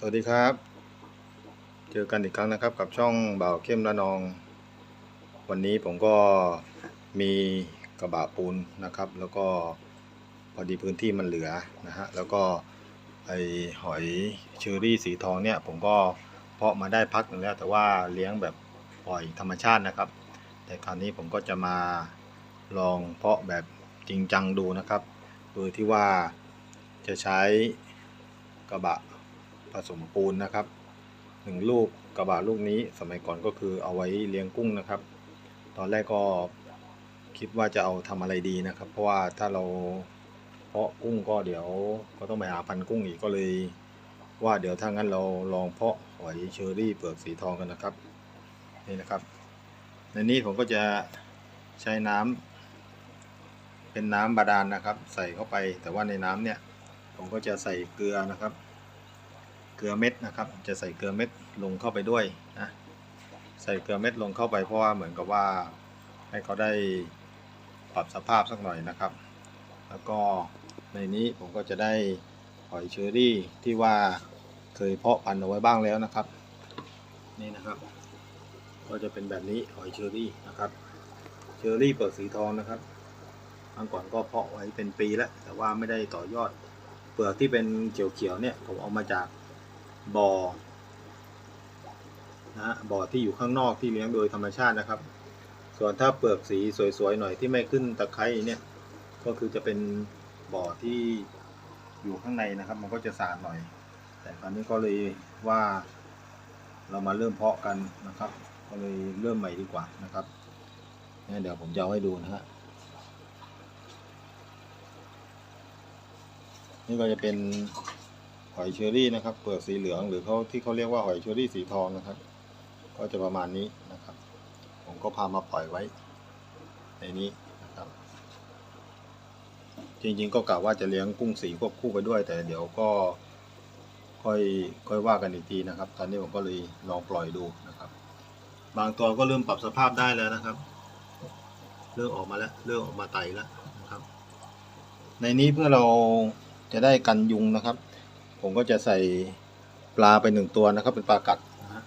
สวัสดีครับ เจอกันอีกครั้งนะครับกับช่องบ่าวเข้มระนอง วันนี้ผมก็มีกระบะปูนนะครับ แล้วก็พอดีพื้นที่มันเหลือนะฮะแล้วก็ไอหอยเชอรี่สีทองเนี่ยผมก็เพาะมาได้พักหนึ่งแล้ว แต่ว่าเลี้ยงแบบปล่อยธรรมชาตินะครับ แต่คราวนี้ผมก็จะมาลองเพาะแบบจริงจังดูนะครับโดยที่ว่าจะใช้กระบะ ผสมปูนนะครับหนึ่งลูกกระบะลูกนี้สมัยก่อนก็คือเอาไว้เลี้ยงกุ้งนะครับ ตอนแรกก็คิดว่าจะเอาทำอะไรดีนะครับ เพราะว่าถ้าเราเพาะกุ้งก็เดี๋ยวก็ต้องไปหาพันกุ้งอีกก็เลย ว่าเดี๋ยวถ้างั้นเราลองเพาะหอยเชอรี่เปลือกสีทองกันนะครับนี่นะครับ ในนี้ผมก็จะใช้น้ำเป็นน้ำบาดาลนะครับ ใส่เข้าไปแต่ว่าในน้ำเนี่ยผมก็จะใส่เกลือนะครับ เกลือเม็ดนะครับ จะใส่เกลือเม็ดลงเข้าไปด้วยนะใส่เกลือเม็ดลงเข้าไปเพราะว่าเหมือนกับว่าให้เขาได้ปรับสภาพสักหน่อยนะครับ แล้วก็ในนี้ผมก็จะได้หอยเชอรี่ที่ว่าเคยเพาะพันธุ์เอาไว้บ้างแล้วนะครับ นี่นะครับ ก็จะเป็นแบบนี้หอยเชอรี่นะครับเชอรี่เปลือกสีทองนะครับเมื่อก่อนก็เพาะไว้เป็นปีแล้วแต่ว่าไม่ได้ต่อยอด เปลือกที่เป็นเขียวๆเนี่ยผมเอามาจาก บ่อนะฮะบ่อที่อยู่ข้างนอกที่เลี้ยงโดยธรรมชาตินะครับ ส่วนถ้าเปลือกสีสวยๆหน่อยที่ไม่ขึ้นตะไคร้เนี่ยก็คือจะเป็นบ่อที่อยู่ข้างในนะครับ มันก็จะสะอาดหน่อย แต่ตอนนี้ก็เลยว่าเรามาเริ่มเพาะกันนะครับ ก็เลยเริ่มใหม่ดีกว่านะครับนี่เดี๋ยวผมจะเอาให้ดูนะฮะนี่ก็จะเป็น อยเชอรี่นะครับเปลือกสีเหลืองหรือเขาที่เขาเรียกว่าหอยเชอรี่สีทองนะครับ ก็จะประมาณนี้นะครับ ผมก็พามาปล่อยไว้ ในนี้นะครับ จริงๆก็กะว่าจะเลี้ยงกุ้งสีควบคู่ไปด้วย แต่เดี๋ยวก็ค่อยค่อยว่ากันอีกทีนะครับ ตอนนี้ผมก็เลยลองปล่อยดูนะครับ บางตัวก็เริ่มปรับสภาพได้แล้วนะครับ เริ่มออกมาแล้วเริ่มออกมาไตแล้วนะครับ ในนี้เพื่อเราจะได้กันยุงนะครับ ผมก็จะใส่ปลาไปหนึ่งตัวนะครับ เป็นปลากัดนะฮะ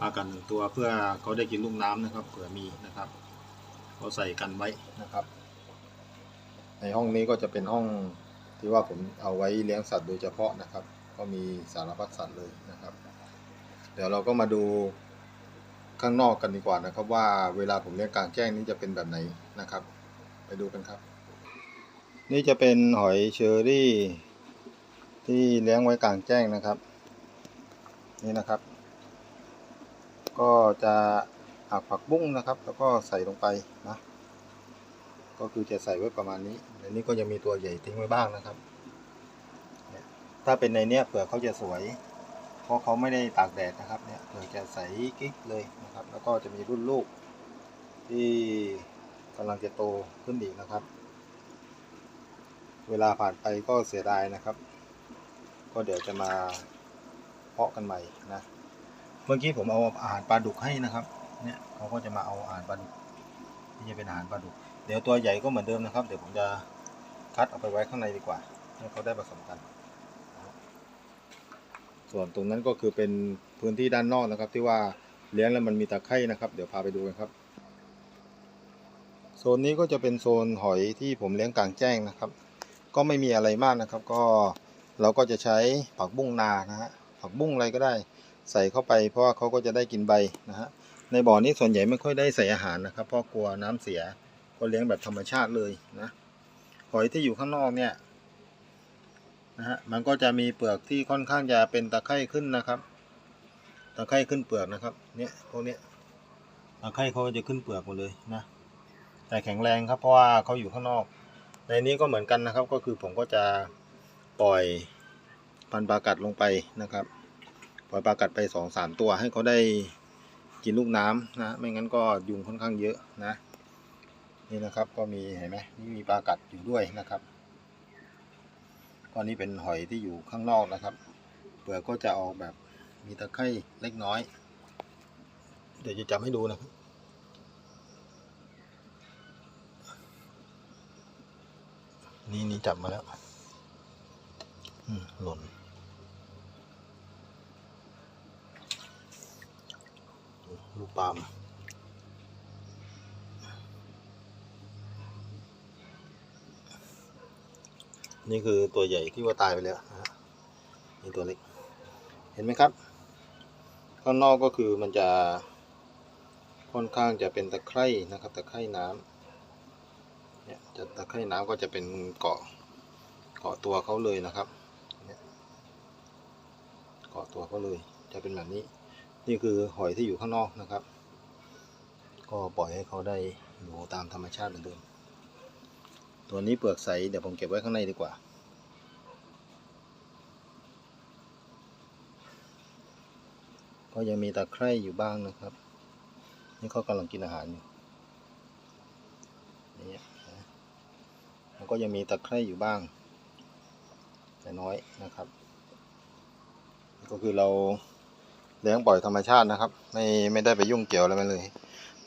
ปลากัดหนึ่งตัวเพื่อเขาได้กินลูกน้ำนะครับ เผื่อมีนะครับก็ใส่กันไว้นะครับ ในห้องนี้ก็จะเป็นห้องที่ว่าผมเอาไว้เลี้ยงสัตว์โดยเฉพาะนะครับ ก็มีสารพัดสัตว์เลยนะครับ เดี๋ยวเราก็มาดูข้างนอกกันดีกว่านะครับ ว่าเวลาผมเลี้ยงกลางแจ้งนี้จะเป็นแบบไหนนะครับ ไปดูกันครับ นี่จะเป็นหอยเชอรี่ ที่เลี้ยงไว้กลางแจ้งนะครับ นี่นะครับ ก็จะหักผักบุ้งนะครับ แล้วก็ใส่ลงไปนะก็คือจะใส่ไว้ประมาณนี้ในนี้ก็ยังมีตัวใหญ่ทิ้งไว้บ้างนะครับ ถ้าเป็นในเนี้ยเผื่อเขาจะสวย เพราะเขาไม่ได้ตากแดดนะครับเนี่ยเผื่อจะใสกิ๊กเลยนะครับ แล้วก็จะมีรุ่นลูก ที่กำลังจะโตขึ้นอีกนะครับ เวลาผ่านไปก็เสียดายนะครับ ก็เดี๋ยวจะมาเพาะกันใหม่นะ เมื่อกี้ผมเอาอาหารปลาดุกให้นะครับ เนี่ยเขาก็จะมาเอาอาหารปลาดุกที่จะเป็นอาหารปลาดุก เดี๋ยวตัวใหญ่ก็เหมือนเดิมนะครับ เดี๋ยวผมจะคัดเอาไปไว้ข้างในดีกว่าให้เขาได้ผสมกัน ส่วนตรงนั้นก็คือเป็นพื้นที่ด้านนอกนะครับ ที่ว่าเลี้ยงแล้วมันมีตะไคร่นะครับ เดี๋ยวพาไปดูกันครับ โซนนี้ก็จะเป็นโซนหอยที่ผมเลี้ยงกลางแจ้งนะครับ ก็ไม่มีอะไรมากนะครับ ก็ เราก็จะใช้ผักบุ้งนานะฮะผักบุ้งอะไรก็ได้ ใส่เข้าไป เพราะว่าเขาก็จะได้กินใบนะฮะในบ่อนี้ส่วนใหญ่ไม่ค่อยได้ใส่อาหารนะครับเพราะกลัวน้ำเสียก็เลี้ยงแบบธรรมชาติเลยนะหอยที่อยู่ข้างนอกเนี่ยนะฮะมันก็จะมีเปลือกที่ค่อนข้างจะเป็นตะไคร่ขึ้นนะครับ ตะไคร่ขึ้นเปลือกนะครับ เนี่ยพวกเนี้ยตะไคร่เขาจะขึ้นเปลือกหมดเลยนะ แต่แข็งแรงครับเพราะว่าเขาอยู่ข้างนอก ในนี้ก็เหมือนกันนะครับ ก็คือผมก็จะ ปล่อยพันปลากัดลงไปนะครับ ปล่อยปลากัดไปสองสามตัวให้เขาได้กินลูกน้ำนะ ไม่งั้นก็ยุงค่อนข้างเยอะนะ นี่นะครับก็มีเห็นไหมนี่มีปลากัดอยู่ด้วยนะครับก็นี่เป็นหอยที่อยู่ข้างนอกนะครับ เปลือกก็จะออกแบบมีตะไคร่เล็กน้อย เดี๋ยวจะจับให้ดูนะครับนี่นี่จับมาแล้ว หล่นลูกปามนี่คือตัวใหญ่ที่ว่าตายไปแล้วนี่ตัวเล็ก เห็นไหมครับ ข้างนอกก็คือมันจะค่อนข้างจะเป็นตะไคร่นะครับ ตะไคร่น้ำเนี่ยจะตะไคร่น้ำก็จะเป็นเกาะเกาะตัวเขาเลยนะครับ กาะตัวเขาเลย จะเป็นแบบนี้ นี่คือหอยที่อยู่ข้างนอกนะครับ ก็ปล่อยให้เขาได้อยู่ตามธรรมชาติเหมือนเดิม ตัวนี้เปลือกใส เดี๋ยวผมเก็บไว้ข้างในดีกว่า ก็ยังมีตะไคร่อยู่บ้างนะครับ นี่เขากำลังกินอาหารอยู่นี่นะแล้วก็ยังมีตะไคร่อยู่บ้าง แต่น้อยนะครับ ก็คือเราเลี้ยงปล่อยธรรมชาตินะครับ ไม่ไม่ได้ไปยุ่งเกี่ยวอะไรเลย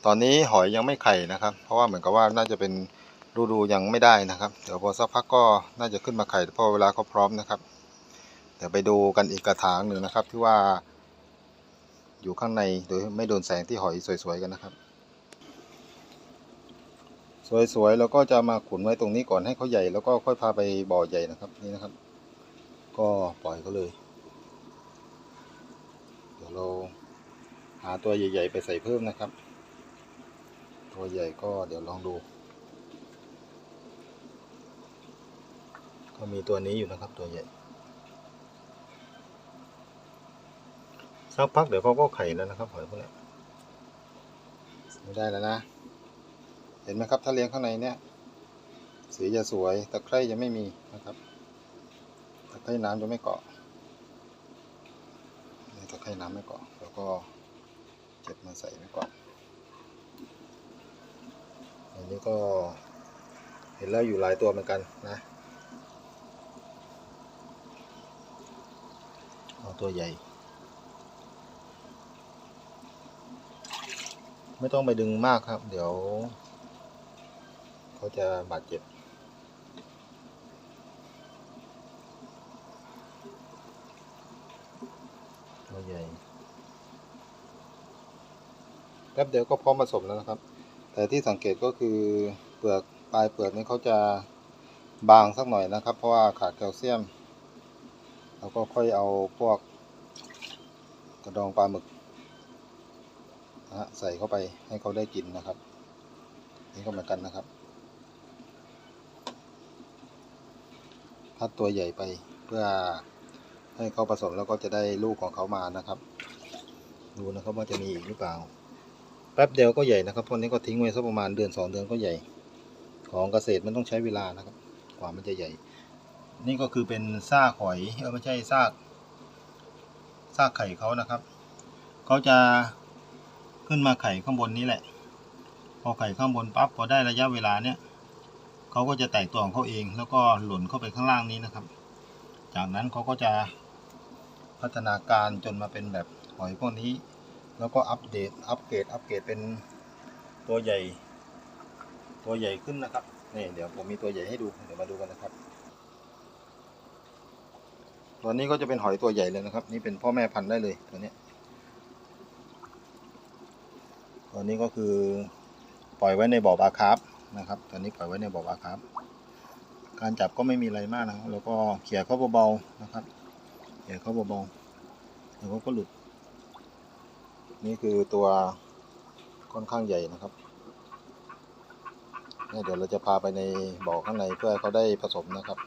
ตอนนี้หอยยังไม่ไข่นะครับ เพราะว่าเหมือนกับว่าน่าจะเป็นฤดูยังไม่ได้นะครับ เดี๋ยวพอสักพักก็น่าจะขึ้นมาไข่เพราะเวลาเขาพร้อมนะครับ เดี๋ยวไปดูกันอีกกระถางหนึ่งนะครับ ที่ว่าอยู่ข้างในโดยไม่โดนแสงที่หอยสวยๆกันนะครับ สวยๆแล้วก็จะมาขุนไว้ตรงนี้ก่อนให้เขาใหญ่แล้วก็ค่อยพาไปบ่อใหญ่นะครับนี่นะครับ ก็ปล่อยเขาเลย ดี๋ยวเราหาตัวใหญ่ ๆ ไปใส่เพิ่มนะครับ ตัวใหญ่ก็เดี๋ยวลองดู ก็มีตัวนี้อยู่นะครับตัวใหญ่ สักพักเดี๋ยวเขาก็ไข่แล้วนะครับหอยพวกนี้ไม่ได้แล้วนะ เห็นไหมครับถ้าเลี้ยงข้างในเนี่ยสีจะสวยตะไคร่จะไม่มีนะครับตะไคร่น้ำจะไม่เกาะ นี่ตะไคร่น้ำไม่เกาะแล้วก็เก็บมาใส่ไว้ก่อนอันนี้ก็เห็นแล้วอยู่หลายตัวเหมือนกันนะเอาตัวใหญ่ ไม่ต้องไปดึงมากครับ เดี๋ยว เขาจะบาดเจ็บ ใหญ่แป๊บเดียวก็พร้อมผสมแล้วนะครับ แต่ที่สังเกตก็คือเปลือกปลายเปลือกนี้เขาจะบางสักหน่อยนะครับ เพราะว่าขาดแคลเซียมแล้วก็ค่อยเอาพวกกระดองปลาหมึกนะฮะใส่เข้าไปให้เขาได้กินนะครับ นี่ก็เหมือนกันนะครับพัดตัวใหญ่ไปเพื่อ ให้เขาผสมแล้วก็จะได้ลูกของเขามานะครับ ดูนะครับว่าจะมีอีกหรือเปล่า แป๊บเดียวก็ใหญ่นะครับพวกนี้ก็ทิ้งไว้สักประมาณเดือนสองเดือนก็ใหญ่ ของเกษตรมันต้องใช้เวลานะครับ กว่ามันจะใหญ่ นี่ก็คือเป็นซากหอยเออไม่ใช่ซากซากไข่เขานะครับเขาจะขึ้นมาไข่ข้างบนนี้แหละ พอไข่ข้างบนปั๊บพอได้ระยะเวลาเนี้ยเขาก็จะแตกตัวของเขาเองแล้วก็หล่นเข้าไปข้างล่างนี้นะครับ จากนั้นเขาก็จะ พัฒนาการจนมาเป็นแบบหอยพวกนี้ แล้วก็อัปเดตอัปเกรดอัปเกรดเป็นตัวใหญ่ ตัวใหญ่ขึ้นนะครับนี่เดี๋ยวผมมีตัวใหญ่ให้ดูเดี๋ยวมาดูกันนะครับตัวนี้ก็จะเป็นหอยตัวใหญ่เลยนะครับ นี่เป็นพ่อแม่พันธุ์ได้เลยตัวนี้ตอนนี้ก็คือปล่อยไว้ในบ่อบาคาร์ฟนะครับตอนนี้ปล่อยไว้ในบ่อบาคาร์ฟการจับก็ไม่มีอะไรมากนะครับแล้วก็เขี่ยเขาเบาๆนะครับ เขี่ยเขาเบาๆแล้วเขาก็หลุด นี่คือตัวค่อนข้างใหญ่นะครับเดี๋ยวเราจะพาไปในบ่อข้างในเพื่อเขาได้ผสมนะครับ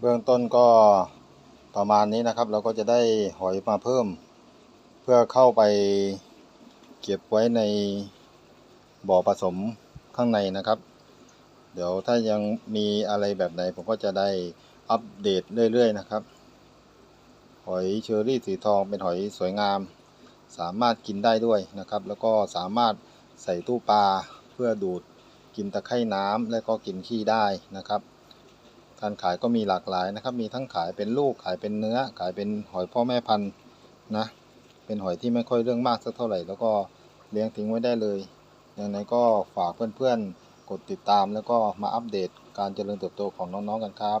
เบื้องต้นก็ประมาณนี้นะครับ เราก็จะได้หอยมาเพิ่ม เพื่อเข้าไปเก็บไว้ในบ่อผสมข้างในนะครับ เดี๋ยวถ้ายังมีอะไรแบบไหนผมก็จะได้ อัปเดตเรื่อยๆนะครับ หอยเชอรี่สีทองเป็นหอยสวยงาม สามารถกินได้ด้วยนะครับ แล้วก็สามารถใส่ตู้ปลาเพื่อดูดกินตะไคร่น้ำและก็กินขี้ได้นะครับ การขายก็มีหลากหลายนะครับ มีทั้งขายเป็นลูกขายเป็นเนื้อ ขายเป็นหอยพ่อแม่พันธุ์นะเป็นหอยที่ไม่ค่อยเรื่องมากสักเท่าไหร่ แล้วก็เลี้ยงทิ้งไว้ได้เลยอย่างไรก็ฝากเพื่อนๆกดติดตามแล้วก็มาอัปเดตการเจริญเติบโตของน้องๆกันครับ